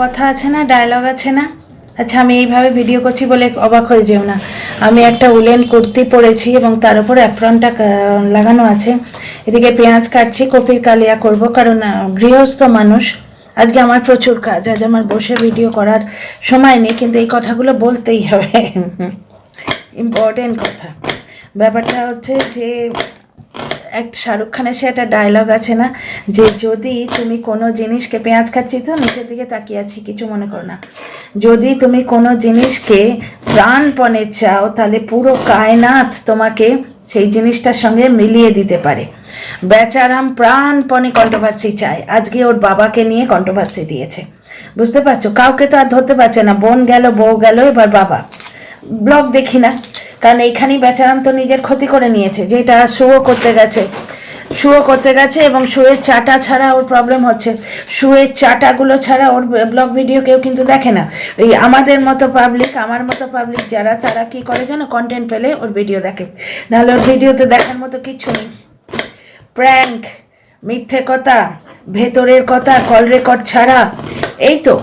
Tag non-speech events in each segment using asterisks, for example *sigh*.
কথা আছে না ডায়লগ আছে না? আচ্ছা আমি এইভাবে ভিডিও করছি বলে অবাক হয়ে যেও না। আমি একটা উলেন কুর্তি পরেছি এবং তার উপর অ্যাপ্রনটা লাগানো আছে। এদিকে পেঁয়াজ কাটছি, কপির কালিয়া করব কারণ গৃহস্থ মানুষ। আজকে আমার প্রচুর কাজ, আজ আমার বসে ভিডিও করার সময় নেই, কিন্তু এই কথাগুলো বলতেই হবে। *laughs* ইম্পর্টেন্ট কথা। ব্যাপারটা হচ্ছে যে এক শাহরুখ খানের সে একটা ডায়লগ আছে না, যে যদি তুমি কোনো জিনিসকে পেঁয়াজ কাটছি তো নিচের দিকে তাকিয়ে আছি, কিছু মনে করো না। যদি তুমি কোনো জিনিসকে প্রাণপণে চাও, তাহলে পুরো কায়নাত তোমাকে সেই জিনিসটার সঙ্গে মিলিয়ে দিতে পারে। বেচারাম প্রাণপণে কন্ট্রোভার্সি চায়। আজকে ওর বাবাকে নিয়ে কন্ট্রোভার্সি দিয়েছে। বুঝতে পারছ? কাউকে তো আর ধরতে পারছে না। বোন গেল, বউ গেল, এবার বাবা। ব্লগ দেখি না। কারণ এইখানেই বেচারাম তো নিজের ক্ষতি করে নিয়েছে, যেটা শুও করতে গেছে। শুও করতে গেছে এবং শুয়ের চাটা ছাড়া ওর প্রবলেম হচ্ছে। শুয়ের চাটাগুলো ছাড়া ওর ব্লগ ভিডিও কেউ কিন্তু দেখে না। এই আমাদের মতো পাবলিক আমার মতো পাবলিক যারা, তারা কি করে যেন কন্টেন্ট পেলে ওর ভিডিও দেখে। নাহলে ওর ভিডিওতে দেখার মতো কিচ্ছু নেই। প্র্যাঙ্ক মিথ্যে কথা, ভেতরের কথা কল রেকর্ড ছাড়া। এই তো।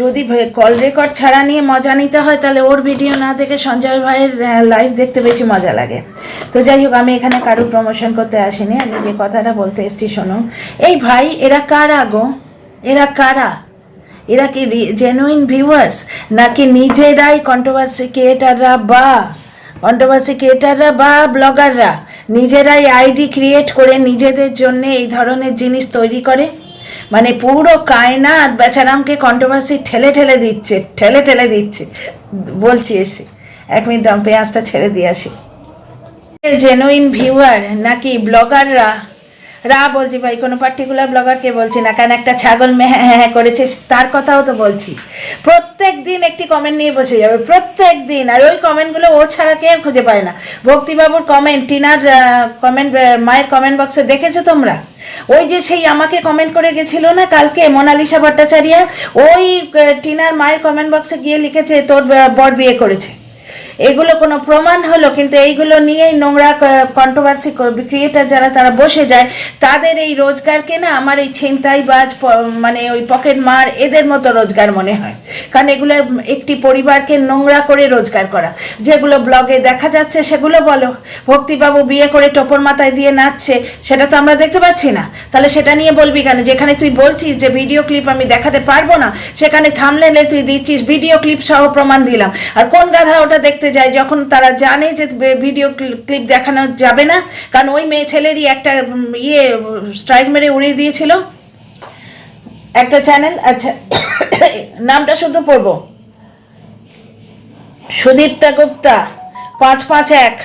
যদি কল রেকর্ড ছাড়া নিয়ে মজা নিতে হয়, তাহলে ওর ভিডিও না দেখে সঞ্জয় ভাইয়ের লাইভ দেখতে বেশি মজা লাগে। তো যাই হোক, আমি এখানে কারুর প্রমোশন করতে আসিনি, আমি যে কথাটা বলতে এসেছি শোনো এই ভাই, এরা কারা গো? এরা কারা? এরা কি জেনুইন ভিউয়ার্স নাকি নিজেরাই কন্ট্রোভার্সি ক্রিয়েটাররা বা কন্ট্রোভার্সি ক্রিয়েটাররা বা ব্লগাররা নিজেরাই আইডি ক্রিয়েট করে নিজেদের জন্য এই ধরনের জিনিস তৈরি করে? মানে পুরো কায়নাত বেচারামকে কন্ট্রোভার্সি ঠেলে ঠেলে দিচ্ছে, ঠেলে ঠেলে দিচ্ছে। বলছি এসে, এক মিনিট দাম পেঁয়াজটা ছেড়ে দিয়ে আসি। জেনুইন ভিউয়ার নাকি ব্লগাররা রা বলছি ভাই, কোনো পার্টিকুলার ব্লগারকে বলছি না, কারণ একটা ছাগল মেয়ে হ্যাঁ হ্যাঁ করেছে তার কথাও তো বলছি। প্রত্যেক দিন একটি কমেন্ট নিয়ে বসে যাবে, প্রত্যেক দিন, আর ওই কমেন্টগুলো ও ছাড়া কেউ খুঁজে পায় না। ভক্তিবাবুর কমেন্ট টিনার কমেন্ট মায়ের কমেন্ট বক্সে দেখেছ তোমরা? ওই যে সেই আমাকে কমেন্ট করে গেছিল না কালকে, মোনালিসা ভট্টাচার্য, ওই টিনার মায়ের কমেন্ট বক্সে গিয়ে লিখেছে, তোর বর বিয়ে করেছে। এগুলো কোনো প্রমাণ হলো, কিন্তু এইগুলো নিয়েই নোংরা কন্ট্রোভার্সি ক্রিয়েটার যারা তারা বসে যায়, তাদের এই রোজগারকে না আমার এই ছিনতাই বাজ মানে ওই পকেট মার এদের মতো রোজগার মনে হয়। কারণ এগুলো একটি পরিবারকে নোংরা করে রোজগার করা। যেগুলো ব্লগে দেখা যাচ্ছে, সেগুলো বলো। ভক্তিবাবু বিয়ে করে টোপর মাথায় দিয়ে নাচছে, সেটা তো আমরা দেখতে পাচ্ছি না। তাহলে সেটা নিয়ে বলবি কেন? যেখানে তুই বলছিস যে ভিডিও ক্লিপ আমি দেখাতে পারব না, সেখানে থামলেলে তুই দিচ্ছিস ভিডিও ক্লিপ সহ প্রমাণ দিলাম। আর কোন গাধা ওটা দেখতে যায়, যখন তারা জানে যে ভিডিও ক্লিপ দেখানো যাবে না, কারণ ওই মেয়ে ছেলেরই একটা ইয়ে স্ট্রাইক মেরে উড়িয়ে দিয়েছিল। একটা চ্যানেল আচ্ছা নামটা শুধু পড়ব? সুদীপ্তা গুপ্তা, পাঁচ পাঁচ এক।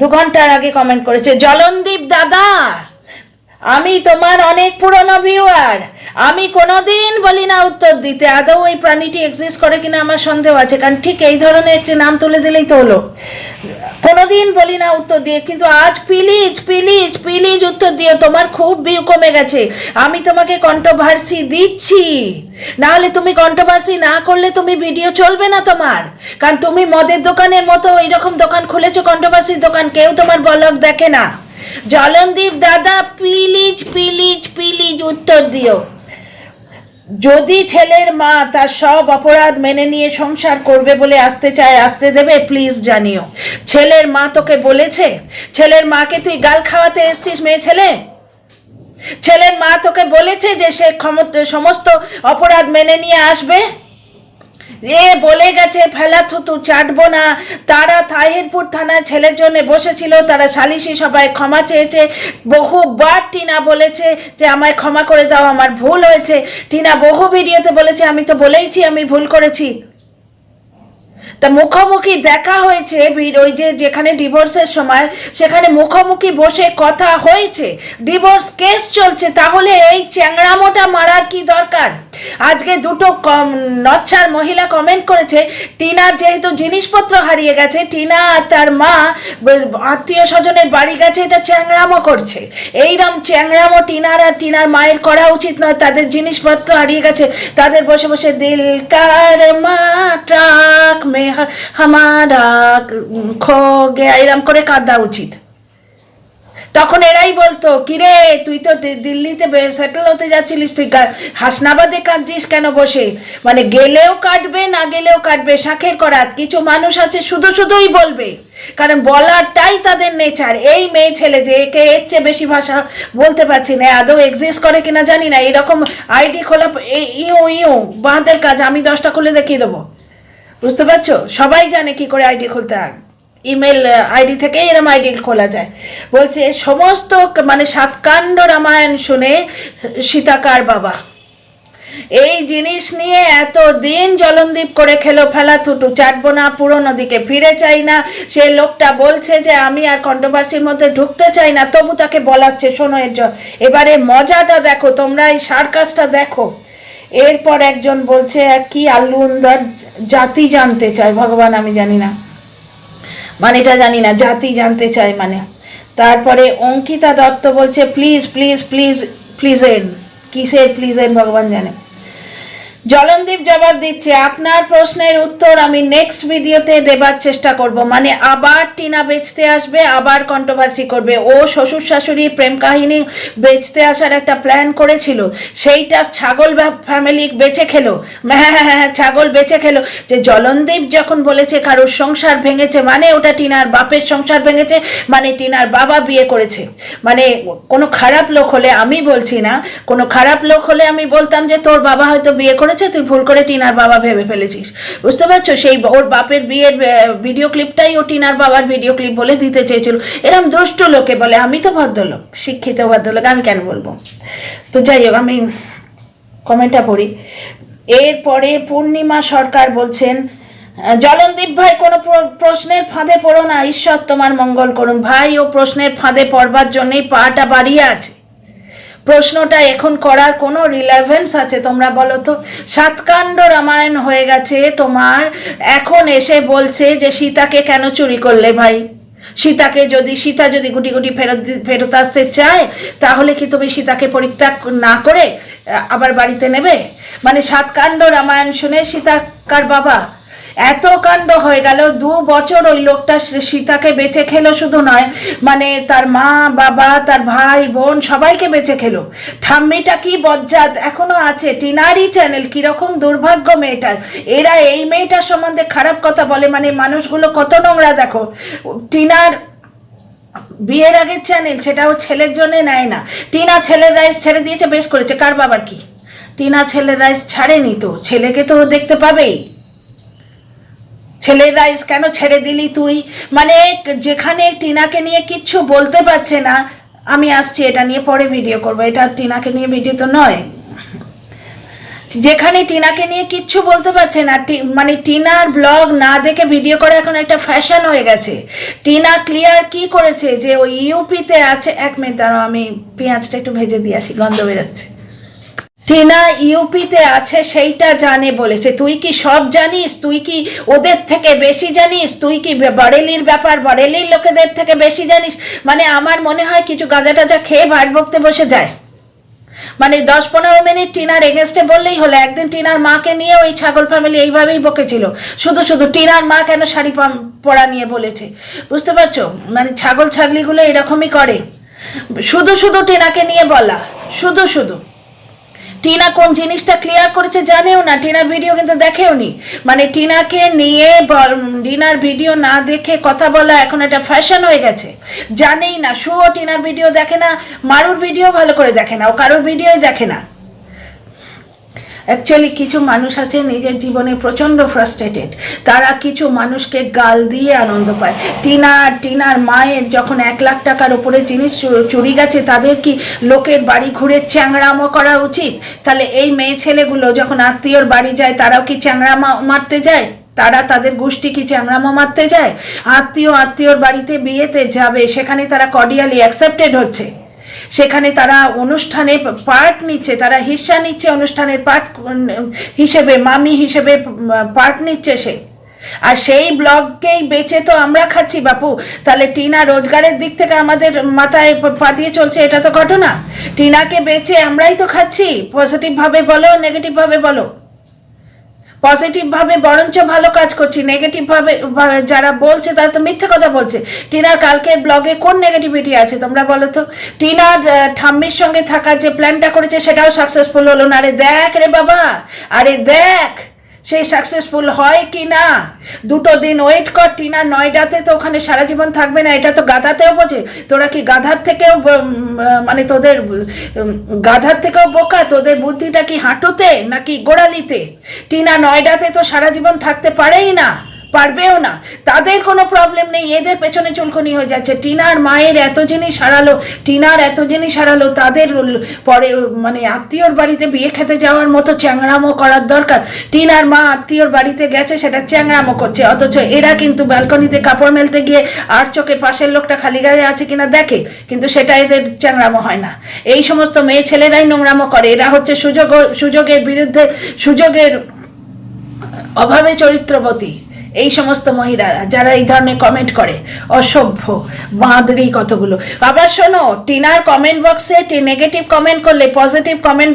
দু ঘণ্টার আগে কমেন্ট করেছে, জলনদীপ দাদা! আমি তোমার অনেক পুরনো ভিউয়ার আমি কোনোদিন বলি না উত্তর দিতে, আদৌ ওই প্রাণীটি এক্সিস্ট করে কিনা আমার সন্দেহ আছে, কারণ ঠিক এই ধরনের একটি নাম তুলে দিলেই তো হলো। কোনোদিন বলি না উত্তর দিয়ে, কিন্তু আজ প্লিজ প্লিজ প্লিজ উত্তর দিয়ে তোমার খুব ভিউ কমে গেছে। আমি তোমাকে কন্ট্রোভার্সি দিচ্ছি। নাহলে তুমি কন্ট্রোভার্সি না করলে তুমি ভিডিও চলবে না তোমার। কারণ তুমি মদের দোকানের মতো এইরকম দোকান খুলেছো কন্ট্রোভার্সির দোকান, কেউ তোমার বলক দেখে না। জলনদীপ দাদা, প্লিজ প্লিজ প্লিজ উত্তর দিও। যদি ছেলের মা তার সব অপরাধ মেনে নিয়ে সংসার করবে বলে আসতে চায়, আসতে দেবে প্লিজ জানিও। ছেলের মা তোকে বলেছে, ছেলের মাকে তুই গাল খাওয়াতে এসছিস মেয়ে ছেলে? ছেলের মা তোকে বলেছে যে সে সমস্ত অপরাধ মেনে নিয়ে আসবে? এ বলে গেছে, ফেলা থুতু চাটবো না। তারা তাহিরপুর থানায় ছেলের জন্য বসেছিল, তারা সালিশি সবাই ক্ষমা চেয়েছে। বহুবার টিনা বলেছে যে, আমায় ক্ষমা করে দাও, আমার ভুল হয়েছে। টিনা বহু ভিডিওতে বলেছে, আমি তো বলেইছি, আমি ভুল করেছি। তা মুখোমুখি দেখা হয়েছে ওই যে যেখানে ডিভোর্সের সময়, সেখানে মুখোমুখি বসে কথা হয়েছে। ডিভোর্স কেস চলছে, তাহলে এই চ্যাংড়ামোটা মারার কি দরকার? আজকে দুটো কম, নচ্ছার মহিলা কমেন্ট করেছে, টিনার যেহেতু জিনিসপত্র হারিয়ে গেছে, টিনা আর তার মা আত্মীয় স্বজনের বাড়ি গেছে, এটা চ্যাংড়ামো করছে। এইরকম চ্যাংড়ামো টিনার আর টিনার মায়ের করা উচিত নয়, তাদের জিনিসপত্র হারিয়ে গেছে, তাদের বসে বসে দিল কার মা ট্রাক হামারা খো গে এরম করে কাঁদা উচিত। তখন এরাই বলতো, কিরে, তুই তো দিল্লিতে সেটেল হতে যাচ্ছিলিস, তুই হাসনাবাদে কাঁদছিস কেন বসে? মানে গেলেও কাটবে, না গেলেও কাটবে, শাখের করাত। কিছু মানুষ আছে, শুধু শুধুই বলবে। কারণ বলারটাই তাদের নেচার। এই মেয়ে ছেলে যে একে এর চেয়ে বেশি ভাষা বলতে পারছি না, আদৌ এক্সিস্ট করে কিনা জানি না। এরকম আইডি খোলা ইউ ইউ, বাঁধের কাজ, আমি দশটা খুলে দেখিয়ে দেবো। বুঝতে পারছ? সবাই জানে কি করে আইডি খুলতে হয়। ইমেল আইডি থেকে এরম আইডি খোলা যায়। বলছে, সমস্ত মানে সাতকাণ্ড রামায়ণ শুনে সীতাকার বাবা। এই জিনিস নিয়ে এত দিন জলনদীপ করে খেলো ফেলা থুটু চাটবো না পুরনো দিকে, ফিরে চাই না। সে লোকটা বলছে যে, আমি আর কন্ট্রোভার্সির মধ্যে ঢুকতে চাই না, তবু তাকে বলাচ্ছে, শোনো এর এবারে মজাটা দেখো, তোমরা এই সার্কাসটা দেখো। এরপর একজন বলছে কি আল্লুন্দার জাতি জানতে চায়, ভগবান আমি জানি না। মানে এটা জানি না, জাতি জানতে চাই মানে। তারপরে অঙ্কিতা দত্ত বলছে প্লিজ প্লিজ প্লিজ প্লিজেন কিসের প্লিজেন ভগবান জানে। জলনদীপ জবাব দিচ্ছে, আপনার প্রশ্নের উত্তর আমি নেক্সট ভিডিওতে দেবার চেষ্টা করব। মানে আবার টিনা বেচতে আসবে, আবার কন্ট্রোভার্সি করবে। ও শ্বশুর শাশুড়ি প্রেম কাহিনী বেচতে আসার একটা প্ল্যান করেছিল, সেইটা ছাগল ফ্যামিলি বেঁচে খেলো। হ্যাঁ হ্যাঁ হ্যাঁ ছাগল বেঁচে খেলো। যে জলনদীপ যখন বলেছে কারোর সংসার ভেঙেছে মানে ওটা টিনার বাপের সংসার ভেঙেছে মানে টিনার বাবা বিয়ে করেছে। মানে কোনো খারাপ লোক হলে আমি বলছি না, কোনো খারাপ লোক হলে আমি বলতাম যে তোর বাবা হয়তো বিয়ে করেছে, তুই ভুল করে টিনার বাবা ভেবে ফেলেছিস। বুঝতে পারছ? সেই ওর বাপের বিয়ের ভিডিও ক্লিপটাই ও টিনার বাবার ভিডিও ক্লিপ বলে দিতে চেয়েছিল। এরম দুষ্ট লোকে বলে, আমি তো ভদ্রলোক, শিক্ষিত ভদ্রলোক, আমি কেন বলব? তো যাই হোক, আমি কমেন্টটা পড়ি। এরপরে পূর্ণিমা সরকার বলছেন, জলনদীপ ভাই, কোনো প্রশ্নের ফাঁদে পড়ো না। ঈশ্বর তোমার মঙ্গল করুন। ভাই, ও প্রশ্নের ফাঁদে পড়বার জন্যই পাটা বাড়িয়ে আছে। প্রশ্নটা এখন করার কোনো রিলেভেন্স আছে? তোমরা বলো তো। সাতকাণ্ড রামায়ণ হয়ে গেছে, তোমার এখন এসে বলছে যে সীতাকে কেন চুরি করলে ভাই? সীতাকে যদি, সীতা যদি গুটি গুটি ফেরত ফেরত আসতে চায়, তাহলে কি তুমি সীতাকে পরিত্যাগ না করে, আবার বাড়িতে নেবে? মানে সাতকাণ্ড রামায়ণ শুনে সীতাকার বাবা? এত কাণ্ড হয়ে গেল, দু বছর ওই লোকটা সীতাকে বেঁচে খেলো শুধু নয় মানে তার মা, বাবা, তার ভাই, বোন সবাইকে বেঁচে খেলো। ঠাম্মিটা কি বজ্জাত, এখনও আছে, টিনারই চ্যানেল কীরকম দুর্ভাগ্য মেয়েটার। এরা এই মেয়েটার সম্বন্ধে খারাপ কথা বলে মানে মানুষগুলো কত নোংরা দেখো। টিনার বিয়ের আগের চ্যানেল সেটাও ছেলের জন্য নেয় না। টিনা ছেলের রাইস ছেড়ে দিয়েছে, বেশ করেছে, কার বাবার কি? টিনা ছেলের রাইস ছাড়েনি তো, ছেলেকে তো দেখতে পাবেই। ছেলের রাইস কেন ছেড়ে দিলি তুই? মানে যেখানে টিনাকে নিয়ে কিচ্ছু বলতে পারছে না, আমি আসছি, এটা নিয়ে পরে ভিডিও করব। এটা টিনাকে নিয়ে ভিডিও তো নয়। যেখানে টিনাকে নিয়ে কিচ্ছু বলতে পারছে না মানে টিনার ব্লগ না দেখে ভিডিও করা এখন একটা ফ্যাশন হয়ে গেছে। টিনা ক্লিয়ার কি করেছে? যে ওই ইউপিতে আছে, এক মিনিট দাঁড়াও, আমি পেঁয়াজটা একটু ভেজে দিয়ে আসি, গন্ধ বেরোচ্ছে। টিনা ইউপিতে আছে, সেইটা জানে বলেছে। তুই কি সব জানিস? তুই কি ওদের থেকে বেশি জানিস? তুই কি বারেলির ব্যাপার, বারেলির লোকেদের থেকে বেশি জানিস? মানে আমার মনে হয় কিছু গাঁজা টাজা খেয়ে ভাট বকতে বসে যায়। মানে দশ পনেরো মিনিট টিনার এগেনস্টে বললেই হলো। একদিন টিনার মাকে নিয়ে ওই ছাগল ফ্যামিলি এইভাবেই বকেছিল। শুধু শুধু টিনার মা কেন শাড়ি পরা নিয়ে বলেছে? বুঝতে পারছ? মানে ছাগল ছাগলিগুলো এরকমই করে। শুধু শুধু টিনাকে নিয়ে বলা। শুধু শুধু। টিনা কোন জিনিসটা ক্লিয়ার করেছে জানেও না, টিনার ভিডিও কিন্তু দেখেও নি মানে টিনাকে নিয়ে টিনার ভিডিও না দেখে কথা বলা এখন একটা ফ্যাশন হয়ে গেছে। জানেই না শুভ টিনার ভিডিও দেখে না, মারুর ভিডিও ভালো করে দেখে না, ও কারোর ভিডিওই দেখে না। অ্যাকচুয়ালি কিছু মানুষ আছে নিজের জীবনে প্রচণ্ড ফ্রাস্ট্রেটেড তারা কিছু মানুষকে গাল দিয়ে আনন্দ পায়। টিনা টিনার মায়ের যখন এক লাখ টাকার উপরে জিনিস চুরি গেছে, তাদের কি লোকের বাড়ি ঘুরে চ্যাংড়ামো করা উচিত? তাহলে এই মেয়ে ছেলেগুলো যখন আত্মীয়র বাড়ি যায়, তারাও কি চ্যাংড়ামা মারতে যায়? তারা তাদের গোষ্ঠী কি চ্যাংড়ামো মারতে যায়? আত্মীয় আত্মীয়র বাড়িতে বিয়েতে যাবে, সেখানে তারা কর্ডিয়ালি অ্যাকসেপ্টেড হচ্ছে। সেখানে তারা অনুষ্ঠানে পার্ট নিচ্ছে, তারা হিস্সা নিচ্ছে অনুষ্ঠানের পার্ট হিসেবে, মামি হিসেবে পার্ট নিচ্ছে সে। আর সেই ব্লগকেই বেচে তো আমরা খাচ্ছি, বাপু। তাহলে টিনা রোজগারের দিক থেকে আমাদের মাথায় পাতিয়ে চলছে, এটা তো ঘটনা। টিনাকে বেচে আমরাই তো খাচ্ছি। পজিটিভভাবে বলো নেগেটিভভাবে বলো। পজিটিভ ভাবে বরঞ্চ ভালো কাজ করছি। নেগেটিভ ভাবে যারা বলছে তারা তো মিথ্যে কথা বলছে। টিনার কালকে ব্লগে কোন নেগেটিভিটি আছে তোমরা বলো তো? টিনার ঠাম্মির সঙ্গে থাকার যে প্ল্যানটা করেছে সেটাও সাকসেসফুল হলো না। আরে দেখ রে বাবা! আরে দেখ! সেই সাকসেসফুল হয় কি না দুটো দিন ওয়েট কর, টিনা নয়ডাতে তো ওখানে সারা জীবন থাকবে না, এটা তো গাধাতেও বোঝে। তোরা কি গাধার থেকেও মানে তোদের গাধার থেকেও বোকা? তোদের বুদ্ধিটা কি হাঁটুতে নাকি গোড়ালিতে? টিনা নয়ডাতে তো সারা জীবন থাকতে পারেই না। পারবেও না। তাদের কোনো প্রবলেম নেই, এদের পেছনে চুলকনি হয়ে যাচ্ছে। টিনার মায়ের এত জিনিস হারালো, টিনার এত জিনিস হারালো, তাদের পরে মানে আত্মীয়র বাড়িতে বিয়ে খেতে যাওয়ার মতো চ্যাংড়ামো করার দরকার। টিনার মা আত্মীয়র বাড়িতে গেছে, সেটা চ্যাংড়ামো করছে, অথচ এরা কিন্তু ব্যালকনিতে কাপড় মেলতে গিয়ে আর চোখে পাশের লোকটা খালি গায়ে আছে কিনা দেখে, কিন্তু সেটা এদের চ্যাংড়ামো হয় না। এই সমস্ত মেয়ে ছেলেরাই নোংরামো করে। এরা হচ্ছে সুযোগ সুযোগের বিরুদ্ধে, সুযোগের অভাবে চরিত্রবতী। এই সমস্ত মহিলারা যারা এই ধরনের কমেন্ট করে, অসভ্য, বাঁদরি কতগুলো। আবার শোনো, টিনার কমেন্ট বক্সে নেগেটিভ কমেন্ট করলে পজিটিভ কমেন্ট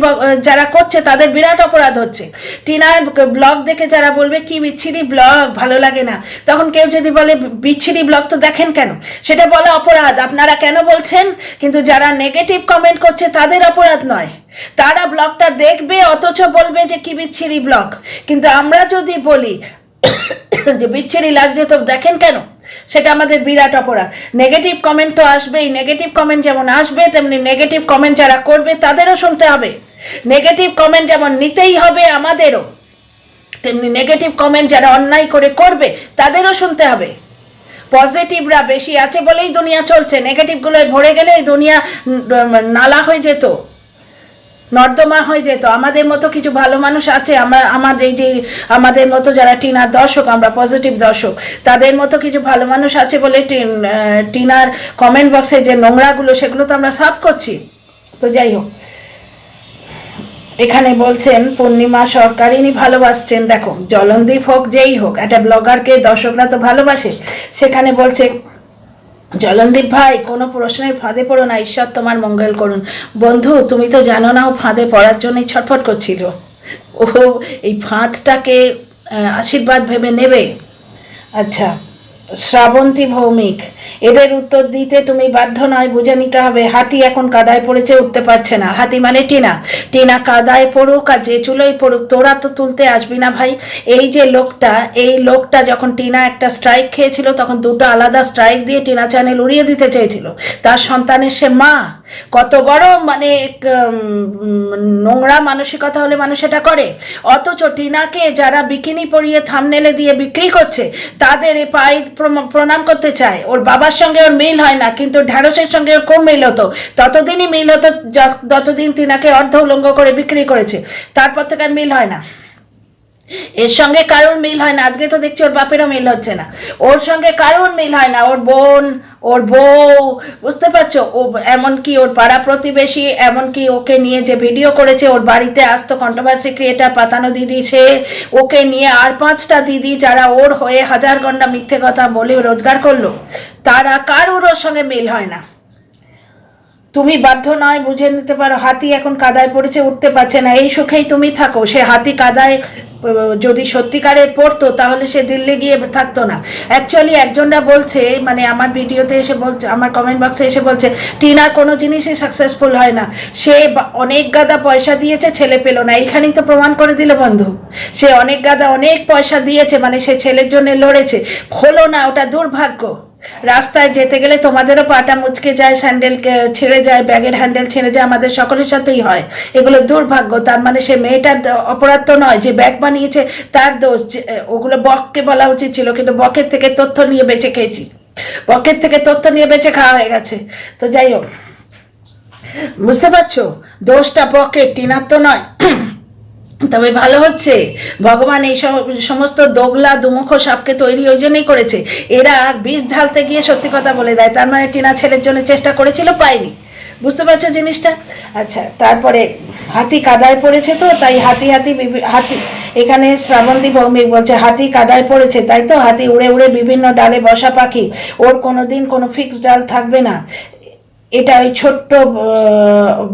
যারা করছে তাদের বিরাট অপরাধ হচ্ছে। টিনার ব্লগ দেখে যারা বলবে, কি বিচ্ছিরি ব্লগ ভালো লাগে না। তখন কেউ যদি বলে, বিচ্ছিরি ব্লগ তো দেখেন কেন? সেটা বলা অপরাধ। আপনারা কেন বলছেন? কিন্তু যারা নেগেটিভ কমেন্ট করছে, তাদের অপরাধ নয়। তারা ব্লগটা দেখবে, অথচ বলবে যে, কি বিচ্ছিরি ব্লগ কিন্তু আমরা যদি বলি যে বিচ্ছিরি লাগছে তো দেখেন কেন? সেটা আমাদের বিরাট অপরাধ। নেগেটিভ কমেন্ট তো আসবেই। নেগেটিভ কমেন্ট যেমন আসবে, তেমনি নেগেটিভ কমেন্ট যারা করবে, তাদেরও শুনতে হবে। নেগেটিভ কমেন্ট যেমন নিতেই হবে আমাদেরও। তেমনি নেগেটিভ কমেন্ট যারা অন্যায় করে করবে, তাদেরও শুনতে হবে। পজিটিভরা বেশি আছে বলেই দুনিয়া চলছে। নেগেটিভগুলোয় ভরে গেলে দুনিয়া নালা হয়ে যেত। নর্দমা হয়ে যেত। আমাদের মতো কিছু ভালো মানুষ আছে, আমরা, আমাদের এই যে, আমাদের মতো যারা টিনার দর্শক, আমরা পজিটিভ দর্শক, তাদের মতো কিছু ভালো মানুষ আছে বলে টিনার কমেন্ট বক্সে যে নোংরাগুলো, সেগুলো তো আমরা সাফ করছি। তো যাই হোক। এখানে বলছেন, পূর্ণিমা সরকার ইনি ভালোবাসছেন। দেখো, জলনদীপ হোক, যেই হোক, একটা ব্লগারকে দর্শকরা তো ভালোবাসে। সেখানে বলছে জলনদীপ ভাই, কোনো প্রশ্নের ফাঁদে পড়ো না, ঈশ্বর তোমার মঙ্গল করুন। বন্ধু, তুমি তো জানো না ও ফাঁদে পড়ার জন্যই ছটফট করছিল। ও এই ফাঁদটাকে আশীর্বাদ ভেবে নেবে? আচ্ছা। শ্রাবন্তী ভৌমিক, এদের উত্তর দিতে তুমি বাধ্য নয়, বুঝে নিতে হবে। হাতি এখন কাদায় পড়েছে, উঠতে পারছে না। হাতি মানে টিনা। টিনা কাদায় পড়ুক আর যে চুলোই পড়ুক, তোরা তো তুলতে আসবি না ভাই। এই যে লোকটা, এই লোকটা যখন টিনা একটা স্ট্রাইক খেয়েছিল, তখন দুটো আলাদা স্ট্রাইক দিয়ে টিনা চ্যানেল উড়িয়ে দিতে চেয়েছিল। তার সন্তানের সে মা। কত বড় মানে নোংরা মানসিকতা হলে মানুষ এটা করে। অথচ টিনাকে যারা বিকিনি পরিয়ে থামনেলে দিয়ে বিক্রি করছে, তাদের এ পায়ে প্রণাম করতে চায়। ওর বাবার সঙ্গে ওর মিল হয় না, কিন্তু ঢ্যাঁড়সের সঙ্গে ওর কম মিল হতো। ততদিনই মিল হতো যত- যতদিন তিনাকে অর্ধ উলঙ্গ করে বিক্রি করেছে। তারপর থেকে আর মিল হয় না। এর সঙ্গে কারোর মিল হয় না। আজকে তো দেখছি ওর বাপেরও মিল হচ্ছে না। ওর সঙ্গে কারোর মিল হয় না। ওর বোন, ওর বউ, বুঝতে পারছ? ও এমনকি ওর পাড়া প্রতিবেশী, এমনকি ওকে নিয়ে যে ভিডিও করেছে, ওর বাড়িতে আসতো কন্ট্রোভার্সি ক্রিয়েটার পাতানো দিদি, সে ওকে নিয়ে আর পাঁচটা দিদি যারা ওর হয়ে হাজার ঘণ্টা মিথ্যে কথা বলে রোজগার করল, তারা কারোর ওর সঙ্গে মিল হয় না। তুমি বাধ্য নয় বুঝে নিতে পারো, হাতি এখন কাদায় পড়েছে, উঠতে পারছে না। এই সুখেই তুমি থাকো। সে হাতি কাদায় যদি সত্যিকারে পড়তো, তাহলে সে দিল্লি গিয়ে থাকতো না। অ্যাকচুয়ালি একজনরা বলছে মানে আমার ভিডিওতে এসে বলছে, আমার কমেন্ট বক্সে এসে বলছে, টিনার কোনো জিনিসই সাকসেসফুল হয় না। সে অনেক গাদা পয়সা দিয়েছে, ছেলে পেল না। এইখানেই তো প্রমাণ করে দিল বন্ধু। সে অনেক গাদা, অনেক পয়সা দিয়েছে মানে সে ছেলের জন্য লড়েছে। হলো না, ওটা দুর্ভাগ্য। রাস্তায় যেতে গেলে তোমাদেরও পাটা মুচকে যায় স্যান্ডেল ছেড়ে যায়, ব্যাগের হ্যান্ডেল ছেড়ে যায়, আমাদের সকলের সাথেই হয়। এগুলো দুর্ভাগ্য, তার মানে সে মেয়েটার অপরাধ তো নয়, যে ব্যাগ বানিয়েছে তার দোষ ওগুলো বককে বলা উচিত ছিল, কিন্তু বকের থেকে তথ্য নিয়ে বেঁচে খেয়েছি। বকের থেকে তথ্য নিয়ে বেঁচে খাওয়া হয়ে গেছে। তো যাই হোক। বুঝতে পারছ? দোষটা বকের, টিনার তো নয়। তবে ভালো হচ্ছে। ভগবান এই সম- সমস্ত দোগলা দুমুখ সাপকে তৈরি ওই জন্যই করেছে। এরা বিষ ঢালতে গিয়ে সত্যি কথা বলে দেয়। তার মানে টিনা ছেলের জন্য চেষ্টা করেছিল, পায়নি। বুঝতে পারছ জিনিসটা? আচ্ছা তারপরে হাতি কাদায় পড়েছে তো, তাই হাতি হাতি হাতি এখানে শ্রাবন্তী ভৌমিক বলছে, হাতি কাদায় পড়েছে, তাই তো? হাতি উড়ে উড়ে বিভিন্ন ডালে বসা পাখি। ওর কোনো দিন কোনো ফিক্সড ডাল থাকবে না। এটা ওই ছোট্ট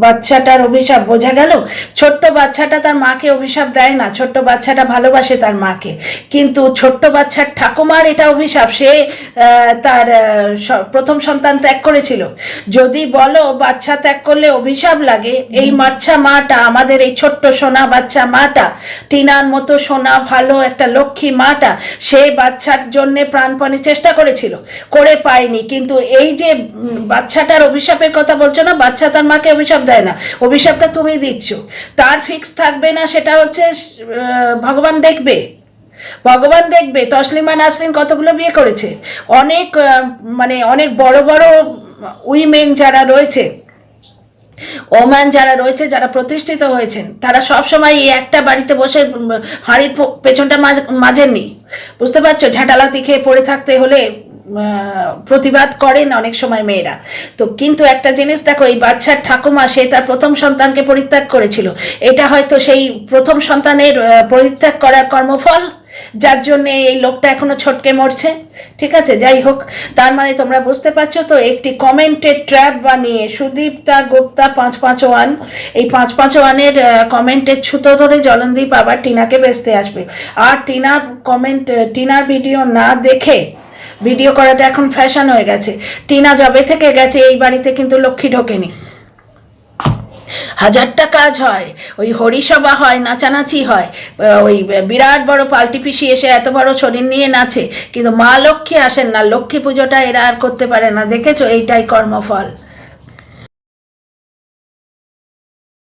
বাচ্চাটার অভিশাপ বোঝা গেল? ছোট্ট বাচ্চাটা তার মাকে অভিশাপ দেয় না ছোট্ট বাচ্চাটা ভালোবাসে তার মাকে। কিন্তু ছোট্ট বাচ্চার ঠাকুমার এটা অভিশাপ সে তার প্রথম সন্তান ত্যাগ করেছিল। যদি বলো বাচ্চা ত্যাগ করলে অভিশাপ লাগে এই বাচ্চা মাটা আমাদের এই ছোট্ট সোনা বাচ্চা মাটা টিনার মতো সোনা ভালো একটা লক্ষ্মী মাটা সে বাচ্চার জন্যে প্রাণপণে চেষ্টা করেছিল করে পায়নি। কিন্তু এই যে বাচ্চাটার বাচ্চাটার অভিশাপের কথা বলছো না? বাচ্চা তার মাকে অভিশাপ দেয় না। অভিশাপটা তুমি দিচ্ছ। তার ফিক্স থাকবে না, সেটা হচ্ছে ভগবান দেখবে। ভগবান দেখবে, তসলিমা নাসরিন কতগুলো বিয়ে করেছে? অনেক মানে অনেক বড় বড় উইমেন যারা রয়েছে ওমান যারা রয়েছে, যারা প্রতিষ্ঠিত হয়েছেন, তারা সব সময় এই একটা বাড়িতে বসে হাঁড়ির পেছনটা মাজ- মাজেননি বুঝতে পারছ? ঝাঁটালাতি খেয়ে পড়ে থাকতে হলে প্রতিবাদ করেন অনেক সময় মেয়েরা। তো কিন্তু একটা জিনিস দেখো, এই বাচ্চার ঠাকুমা, সে তার প্রথম সন্তানকে পরিত্যাগ করেছিল। এটা হয়তো সেই প্রথম সন্তানের পরিত্যাগ করার কর্মফল, যার জন্য এই লোকটা এখনও ছটকে মরছে। ঠিক আছে? যাই হোক, তার মানে তোমরা বুঝতে পারছ তো, একটি কমেন্টের ট্র্যাপ বানিয়ে সুদীপ্তা গুপ্তা পাঁচ পাঁচ ওয়ান, এই পাঁচ পাঁচ ওয়ানের কমেন্টের ছুতো ধরে জলনদীপ আবার টিনাকে বেচতে আসবে। আর টিনার কমেন্ট টিনার ভিডিও না দেখে ভিডিও করাটা এখন ফ্যাশন হয়ে গেছে। টিনা জবে থেকে গেছে, এই বাড়িতে কিন্তু লক্ষ্মী ঢোকেনি। হাজারটা কাজ হয়, ওই হরিসভা হয়, নাচানাচি হয় ওই বিরাট বড় পাল্টি পিসি এসে এত বড় শরীর নিয়ে নাচে, কিন্তু মা লক্ষ্মী আসেন না। লক্ষ্মী পুজোটা এরা আর করতে পারে না। দেখেছ? এইটাই কর্মফল।